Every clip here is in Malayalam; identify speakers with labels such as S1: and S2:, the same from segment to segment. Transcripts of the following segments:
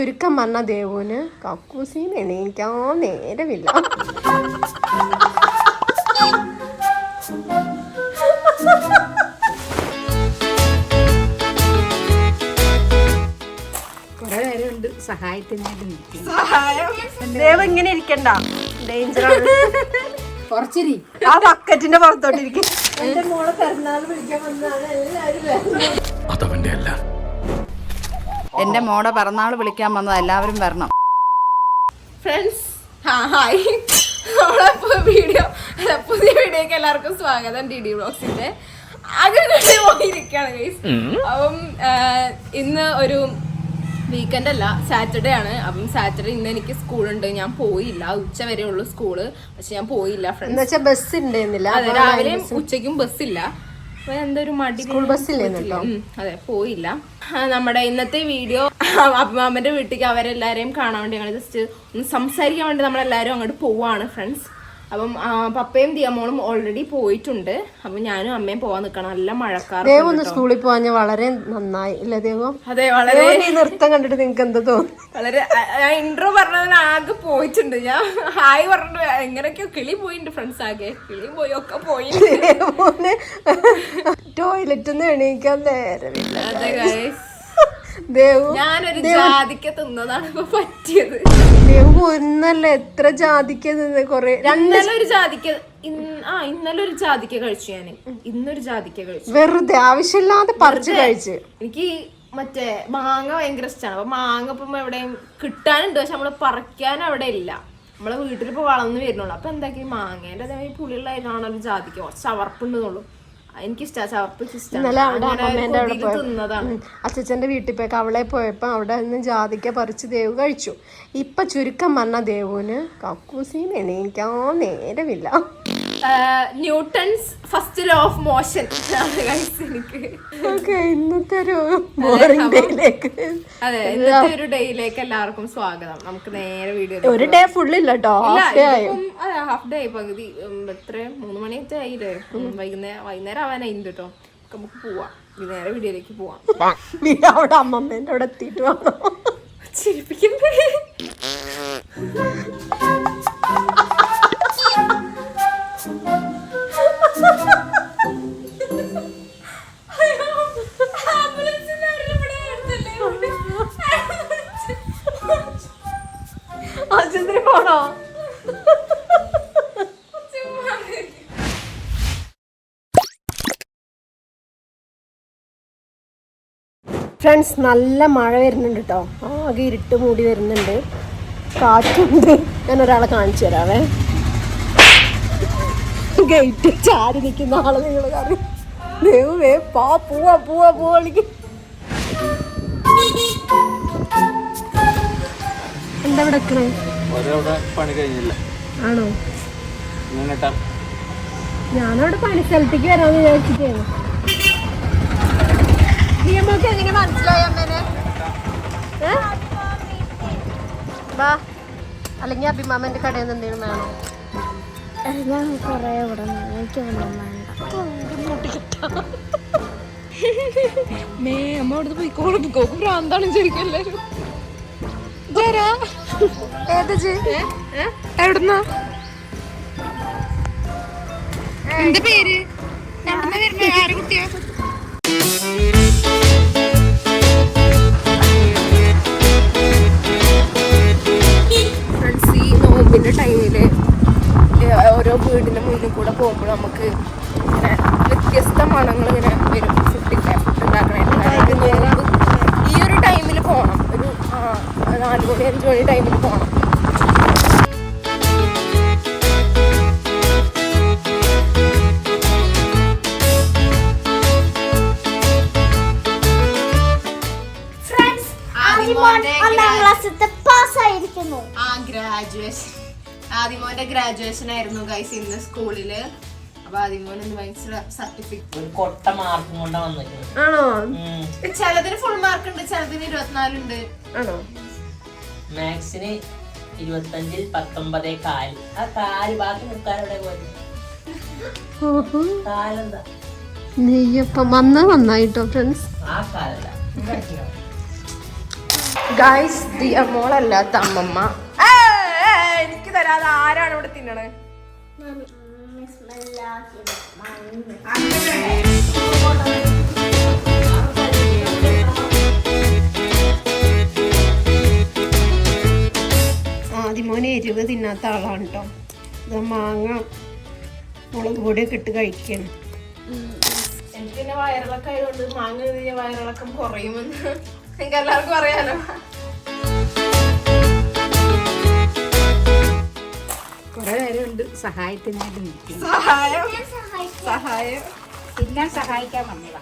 S1: ചുരുക്കം പറഞ്ഞ ദേവുന് കക്കൂസിന്ന് എണീക്കാൻ നേരമില്ല.
S2: കുറെ നേരമുണ്ട് നിൽക്കും
S1: ദേവ് ഇങ്ങനെ ഇരിക്കണ്ട. ഡേഞ്ചറാണ്
S2: കുറച്ചിരി
S1: ആ ബക്കറ്റിന്റെ പുറത്തോട്ടിരിക്കും. എന്റെ മോളെ പിറന്നാൾ വിളിക്കാൻ വന്നാണ് എല്ലാരും.
S3: അതവന്റെ അല്ല.
S4: എന്റെ മോടെ പിറന്നാൾ വിളിക്കാൻ വന്നത് എല്ലാവരും വരണം.
S5: Friends hi. നമ്മളിപ്പോ വീഡിയോ പുതിയ വീഡിയോക്ക് എല്ലാവർക്കും സ്വാഗതം. ഡി ഡി ബ്ലോഗ്സിന്റെ അങ്ങനെ പോയിരിക്കുകയാണ് ഗൈസ് അപ്പം ഇന്ന് ഒരു വീക്കെൻഡ് അല്ല സാറ്റർഡേ ആണ്. അപ്പം സാറ്റർഡേ ഇന്ന് എനിക്ക് സ്കൂളുണ്ട്. ഞാൻ പോയില്ല. ഉച്ച വരെ ഉള്ളൂ സ്കൂൾ. പക്ഷെ ഞാൻ പോയില്ല ഫ്രണ്ട്സ്
S1: ബസ് ഉണ്ടായിരുന്നില്ല
S5: അതെ രാവിലെയും ഉച്ചയ്ക്കും ബസ് അപ്പൊ എന്തൊരു മടി
S1: സ്കൂൾ കേട്ടോ
S5: അതെ പോയില്ല. നമ്മുടെ ഇന്നത്തെ വീഡിയോ അപ്പമാമന്റെ വീട്ടിലേക്ക് അവരെല്ലാരെയും കാണാൻ വേണ്ടി ഞങ്ങൾ ജസ്റ്റ് ഒന്ന് സംസാരിക്കാൻ വേണ്ടി നമ്മളെല്ലാരും അങ്ങോട്ട് പോവാണ് ഫ്രണ്ട്സ് അപ്പം പപ്പയും ദിയമോളും ഓൾറെഡി പോയിട്ടുണ്ട്. അപ്പം ഞാനും അമ്മയും പോവാൻ നിൽക്കണം. നല്ല മഴക്കാർ
S1: ദേവ് ഒന്ന് സ്കൂളിൽ പോവാൻ വളരെ നന്നായി അല്ലേ ദേവോ?
S5: അതെ വളരെ.
S1: നൃത്തം കണ്ടിട്ട് നിങ്ങക്ക് എന്താ തോന്നുന്നു
S5: വളരെ ഞാൻ ഇൻട്രോ പറഞ്ഞതിന് ആകെ പോയിട്ടുണ്ട്. ഞാൻ ഹായ് പറഞ്ഞു എങ്ങനെയൊക്കെയോ കിളി പോയിട്ടുണ്ട് ഫ്രണ്ട്സ് ആകെ. കിളി പോയി ഒക്കെ പോയി
S1: ടോയ്ലറ്റ് ഒന്ന് എണീക്കാൻ നേരമില്ല
S5: അതെ guys. ഞാനൊരു ജാതിക്ക തിന്നതാണ് ഇപ്പൊ പറ്റിയത്.
S1: ദേവു ഒന്നല്ല എത്ര ജാതിക്ക് നിന്ന് കൊറേ
S5: ഇന്നലെ ഒരു ജാതിക്ക ആ ഇന്നലെ ഒരു ജാതിക്ക കഴിച്ചു ഞാൻ ഇന്നൊരു ജാതിക്ക കഴിച്ചു.
S1: വെറുതെ ആവശ്യമില്ലാതെ പറിച്ചു കഴിച്ച്.
S5: എനിക്ക് മറ്റേ മാങ്ങ ഭയങ്കര ഇഷ്ടമാണ് അപ്പൊ മാങ്ങ ഇപ്പം എവിടെയും കിട്ടാനുണ്ട് പക്ഷെ നമ്മൾ പറിക്കാൻ അവിടെ ഇല്ല. നമ്മളെ വീട്ടിൽ ഇപ്പൊ വളർന്നു വരുന്നുള്ളൂ. അപ്പൊ എന്താക്കി? മാങ്ങേന്റെ അതേമാതിരി പുളിയുള്ളതാണല്ലോ ജാതിക്ക. കുറച്ച് ചവർപ്പുണ്ടെന്നുള്ളൂ. ചവർപ്പ്
S1: ഇന്നലെ അവിടെ അമ്മമ്മേന്റെ അവിടെ
S5: പോയ
S1: അച്ഛച്ചന്റെ വീട്ടിൽ പോയി അവളെ പോയപ്പോ അവിടെ നിന്ന് ജാതിക്ക പറിച്ച് ദേവ് കഴിച്ചു. ഇപ്പൊ ചുരുക്കം പറഞ്ഞ ദേവുന് കക്കൂസിന്ന് എണീക്കാൻ നേരമില്ല.
S5: Newton's first law of motion. എനിക്ക്.
S1: ഇന്നത്തെ ഒരു ഡേയിലേക്ക്
S5: അതെ ഇന്നത്തെ ഒരു ഡേയിലേക്ക് എല്ലാവർക്കും സ്വാഗതം. നമുക്ക് നേരെ വീഡിയോ
S1: ഒരു ഡേ ഫുൾ കേട്ടോ ഹാഫ് ഡേ ആയി.
S5: പകുതി എത്ര മൂന്ന് മണിയൊക്കെ ആയില്ലേ? വൈകുന്നേരം വൈകുന്നേരം ആവാനായിട്ടുണ്ട് കേട്ടോ നമുക്ക് പോവാം. നേരെ വീഡിയോയിലേക്ക് പോവാം.
S1: നീ അവിടെ അമ്മമ്മേന്റെ അവിടെ എത്തിയിട്ട് വന്നോ
S5: ചിരിപ്പിക്കുന്നത്
S1: ആശുപത്രി പോണോ ഫ്രണ്ട്സ് നല്ല മഴ വരുന്നുണ്ട് കേട്ടോ ആകെ ഇരുട്ട് മൂടി വരുന്നുണ്ട്. കാറ്റുണ്ട്. ഞാൻ ഒരാളെ കാണിച്ചു തരാവേ. ഗേറ്റ് ചാരി നിൽക്കുന്ന ആളെ നിങ്ങൾ കാണും. ദൈവമേ പാ പോവാ പോവാ പോവാളിക്ക് എന്താ ഇവിടെ നിക്കണേ?
S6: ഓരോടെ പണി കഴിഞ്ഞില്ല.
S1: ആണോ?
S6: ഇങ്ങനെട്ടാ
S1: ഞാനവിടെ പണി സ്ഥലത്തേക്ക് വരാന്ന് വിചാരിച്ചിട്ടാണ് നിയമൊക്കെ എങ്ങനെ മനസ്സിലായി അമ്മേനെ? വാ അല്ലെങ്കിൽ അഭിമാമന്റെ കടയിൽ നിന്ന് എന്തെങ്കിലും വേണോ?
S5: മേ അമ്മ അവിടുന്ന് പോയിക്കോളും. കോക്ക് ഭ്രാന്താണ് ശരിക്കും എല്ലാരും.
S1: ഏത് ജി
S5: എവിടുന്നാ? എന്താ പേര്? എവിടുന്ന വരുന്ന? ആരെ കുട്ടിയാ ഫ്രണ്ട്സ് ഈ നോമ്പിന്റെ ടൈമിൽ ഓരോ വീടിന്റെ മുന്നിൽ കൂടെ പോകുമ്പോൾ നമുക്ക് ഇങ്ങനെ വ്യത്യസ്ത മണങ്ങൾ ഇങ്ങനെ വരും. ഫുഡിന്റെ ഫുഡ് ഉണ്ടാക്കണായിട്ട് ഗ്രാജുവേഷൻ ആദിമോന്റെ ഗ്രാജുവേഷൻ ആയിരുന്നു ഗൈസ് ഇന്ന് സ്കൂളിൽ അപ്പൊ ആദിമോൻ ഇന്ന് ഭയങ്കര സർട്ടിഫിക്കറ്റ്
S2: ഒരു കൊട്ട മാർക്കും കൊണ്ടാ വന്നിരിക്കുന്നത്.
S1: ആണോ?
S5: ചിലതിന് ഫുൾ മാർക്ക് ഉണ്ട് ചിലതിന് ഇരുപത്തിനാലുണ്ട്
S1: ആണോ?
S2: മാത്സിന് ഇരുപത്തഞ്ചിൽ പത്തൊമ്പതേ കാൽ. ആ കാൽ ബാക്കി മുക്കാലെവിടെ പോയി? കാലെന്താ?
S1: നെയ്യപ്പം. വന്നത് നന്നായിട്ടോ ഫ്രണ്ട്സ്
S2: ആ കാലല്ല.
S1: ഗായ്സ് ദിയ മോളല്ലാത്ത അമ്മമ്മ.
S5: എനിക്ക് തരാതെ ആരാണ് ഇവിടെ തിന്നണേ?
S1: ആദ്യമോനെ എരിവ് തിന്നാത്ത ആളാണ് കേട്ടോ ഇത് മാങ്ങ മുളക് പൊടിയൊക്കെ ഇട്ട് കഴിക്കണം.
S5: എനിക്ക് പിന്നെ വയറിളക്കം ആയതുകൊണ്ട് മാങ്ങ വയറിളക്കം കുറയുമെന്ന്. നിങ്ങൾക്ക് എല്ലാവർക്കും അറിയാലോ.
S4: കുറെ സഹായത്തിനായിട്ട് നിൽക്കുന്നു
S5: സഹായം. സഹായം.
S4: തിന്നാൻ സഹായിക്കാൻ വന്നതാ.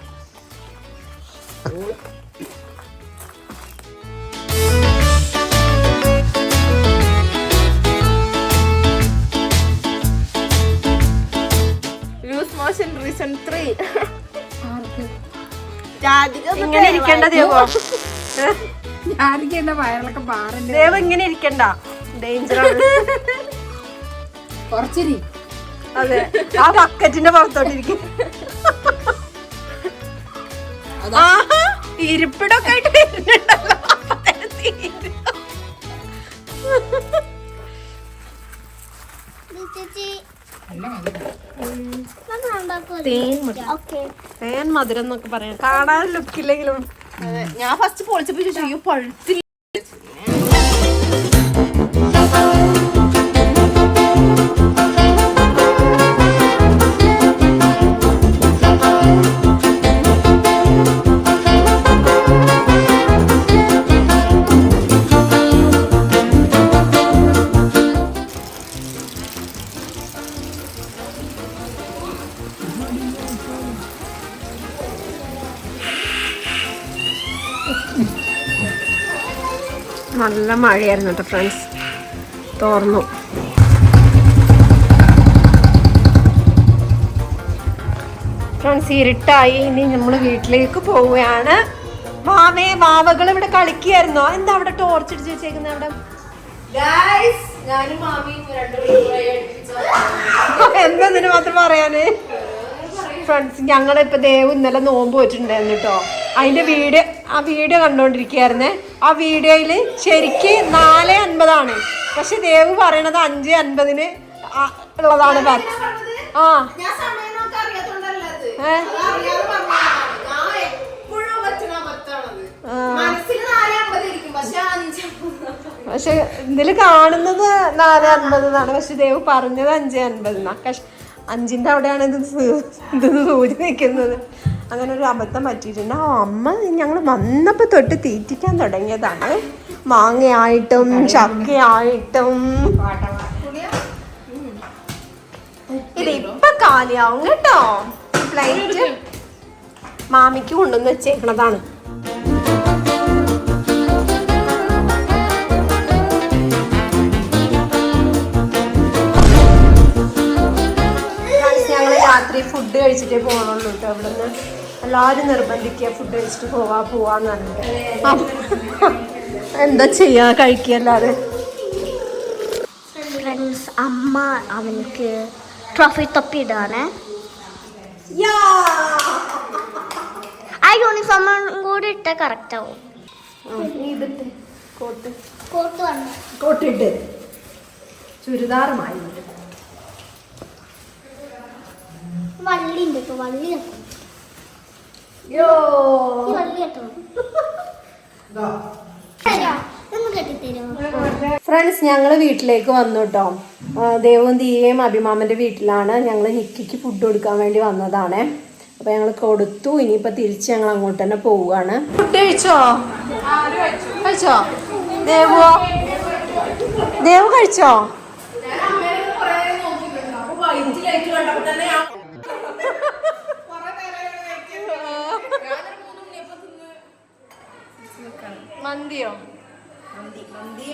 S5: ലൂസ് മോഷൻ റീസൺ ത്രീ ജാതിക
S1: ഇങ്ങനെ ഇരിക്കേണ്ട ദേവോ?
S4: എന്റെ വയറിളക്കം
S1: ദേവ ഇങ്ങനെ ഇരിക്കണ്ട. ഡേഞ്ചർ ആണ്.
S4: കുറച്ചിരി.
S1: അതെ. ആ ബക്കറ്റിന്റെ പുറത്തോട്ടിരിക്കും. ഇരിപ്പിടൊക്കെ ആയിട്ട് തേൻ മധുരം എന്നൊക്കെ പറയാം. കാണാൻ ലുക്കില്ലെങ്കിലും
S5: ഞാൻ ഫസ്റ്റ് പൊളിച്ചപ്പോ ചോദിച്ചു പഴുത്തില്ല.
S1: നല്ല മഴയായിരുന്നു കേട്ടോ ഫ്രണ്ട്സ് തോർന്നു. ഫ്രണ്ട്സ് ഇരുട്ടായി. ഇനി നമ്മൾ വീട്ടിലേക്ക് പോവുകയാണ്. മാമേ വാവകൾ ഇവിടെ കളിക്കുകയായിരുന്നോ? എന്താ അവിടെ ടോർച്ച് അടിച്ച് വെച്ചേക്കുന്നത് അവിടെ? എന്താ ഇതിന് മാത്രം പറയാന്? ഫ്രണ്ട്സ് ഞങ്ങളിപ്പോ ദേവ് ഇന്നലെ നോമ്പ് വെച്ചിട്ടുണ്ടായിരുന്നു കേട്ടോ. അതിന്റെ വീട് ആ വീഡിയോ കണ്ടോണ്ടിരിക്കുകയായിരുന്നേ. ആ വീഡിയോയിൽ ശരിക്ക് നാല് അൻപതാണ്. പക്ഷെ ദേവ് പറയണത് അഞ്ച് അൻപതിന് ഉള്ളതാണ് ആ.
S5: പക്ഷെ
S1: ഇതിൽ കാണുന്നത് നാല് അൻപത് എന്നാണ് പക്ഷെ ദേവ് പറഞ്ഞത് അഞ്ച് അൻപത് എന്നാ കഷ് അഞ്ചിന്റെ അവിടെയാണ് ഇത് ഇത് സൂചി നിൽക്കുന്നത് അങ്ങനെ ഒരു അബദ്ധം പറ്റിയിട്ടുണ്ട്. ആ അമ്മ ഞങ്ങൾ വന്നപ്പോൾ തൊട്ട് തീറ്റിക്കാൻ തുടങ്ങിയതാണ്. മാങ്ങയായിട്ടും ചക്കയായിട്ടും. ഇത് ഇപ്പൊ കാലിയാവും കേട്ടോ. ഫ്ലൈറ്റ് മാമിക്ക് കൊണ്ടുവന്ന് വെച്ചേക്കണതാണ്. രാത്രി ഫുഡ് കഴിച്ചിട്ടേ പോകണുള്ളൂ കേട്ടോ അവിടെ നിന്ന് എല്ലാവരും നിർബന്ധിക്കുക ഫുഡ് കഴിച്ചിട്ട് പോവാ പോവാന്ന് പറഞ്ഞിട്ട്. എന്താ ചെയ്യാ? കഴിക്കല്ലാതെ.
S7: ഫ്രണ്ട്സ് അമ്മ അവനക്ക് ട്രോഫി തപ്പി ഇടാണ്. ആ യൂണിഫോം കൂടി ഇട്ട കറക്റ്റ് ആവും.
S1: കോട്ട്.
S7: കോട്ട്
S1: കോട്ടിട്ട് ചുരിദാറുമായി
S7: വള്ളി ഉണ്ട് ഇപ്പൊ വള്ളി
S1: ഫ്രണ്ട്സ് ഞങ്ങൾ വീട്ടിലേക്ക് വന്നു കേട്ടോ ദേവും ദിയയും അഭിമാമന്റെ വീട്ടിലാണ്. ഞങ്ങൾ ഹിക്കിക്ക് ഫുഡ് കൊടുക്കാൻ വേണ്ടി വന്നതാണ്. അപ്പൊ ഞങ്ങൾ കൊടുത്തു. ഇനിയിപ്പോ തിരിച്ച് ഞങ്ങൾ അങ്ങോട്ട് തന്നെ പോവുകയാണ്. ഫുഡ് കഴിച്ചോ? കഴിച്ചോ? ദേവോ? ദേവ് കഴിച്ചോ? മന്തിയോ?
S5: മന്തി മന്തി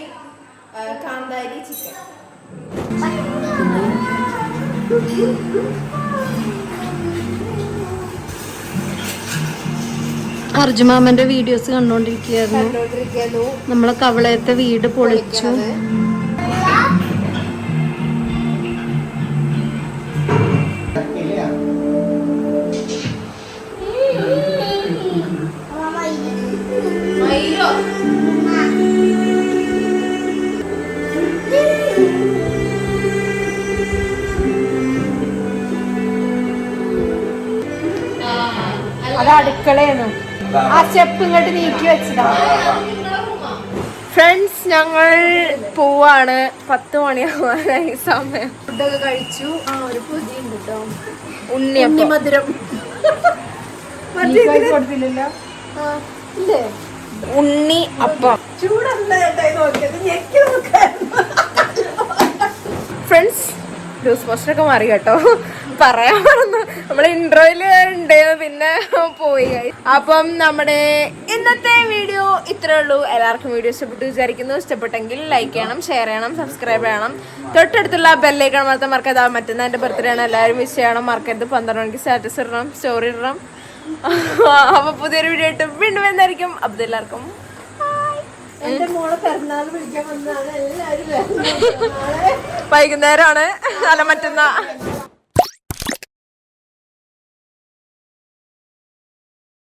S5: കാന്താരി ചിക്കൻ.
S1: അർജുമാമന്റെ വീഡിയോസ് കണ്ടോണ്ടിരിക്കുകയായിരുന്നു. നമ്മളെ കവളയത്തെ വീട് പൊളിച്ചു. അടുക്കളയാണ്. ആ സ്റ്റെപ്പ് ഇങ്ങോട്ട് നീക്കി വെച്ചതാ.
S5: ഫ്രണ്ട്സ് ഞങ്ങൾ പോവാണ്. പത്ത് മണിയാവാനായി സമയം.
S1: ഫുഡൊക്കെ കഴിച്ചു. ആ ഒരു പുതിയ ഉണ്ട് കേട്ടോ
S5: ഉണ്ണി
S1: മധുരം കൊടുത്തില്ലല്ലോ? ആ ഇല്ലേ?
S5: ഉണ്ണി അപ്പം.
S1: ചൂടല്ല
S5: ഫ്രണ്ട്സ് ലൂസ് മോഷനൊക്കെ മാറി കേട്ടോ. പറയാൻ പറഞ്ഞു നമ്മളെ ഇന്റർവ്യൂൽ ഉണ്ട്. പിന്നെ പോയി അപ്പം നമ്മുടെ ഇന്നത്തെ വീഡിയോ ഇത്രേ ഉള്ളൂ. എല്ലാവർക്കും വീഡിയോ ഇഷ്ടപ്പെട്ടു വിചാരിക്കുന്നു. ഇഷ്ടപ്പെട്ടെങ്കിൽ ലൈക്ക് ചെയ്യണം ഷെയർ ചെയ്യണം സബ്സ്ക്രൈബ് ചെയ്യണം. തൊട്ടടുത്തുള്ള ബെല്ലൈക്കൺ മാത്രം മറക്കാതെ മറ്റന്നാ എന്റെ ബർത്ത്ഡേ ആണ്. എല്ലാവരും വിഷ് ചെയ്യണം. മറക്കരുത് പന്ത്രണ്ട് മണിക്ക് സ്റ്റാറ്റസ് ഇടണം സ്റ്റോറി ഇടണം. അപ്പൊ പുതിയൊരു വീഡിയോ ആയിട്ട് വീണ്ടും എന്തായിരിക്കും അപ്പോൾ എല്ലാവർക്കും
S1: എന്റെ മോളെ പിറന്നാൾ വിളിക്കാൻ വന്നാണ് എല്ലാരും
S5: വൈകുന്നേരമാണ് അല്ല മറ്റന്നാ.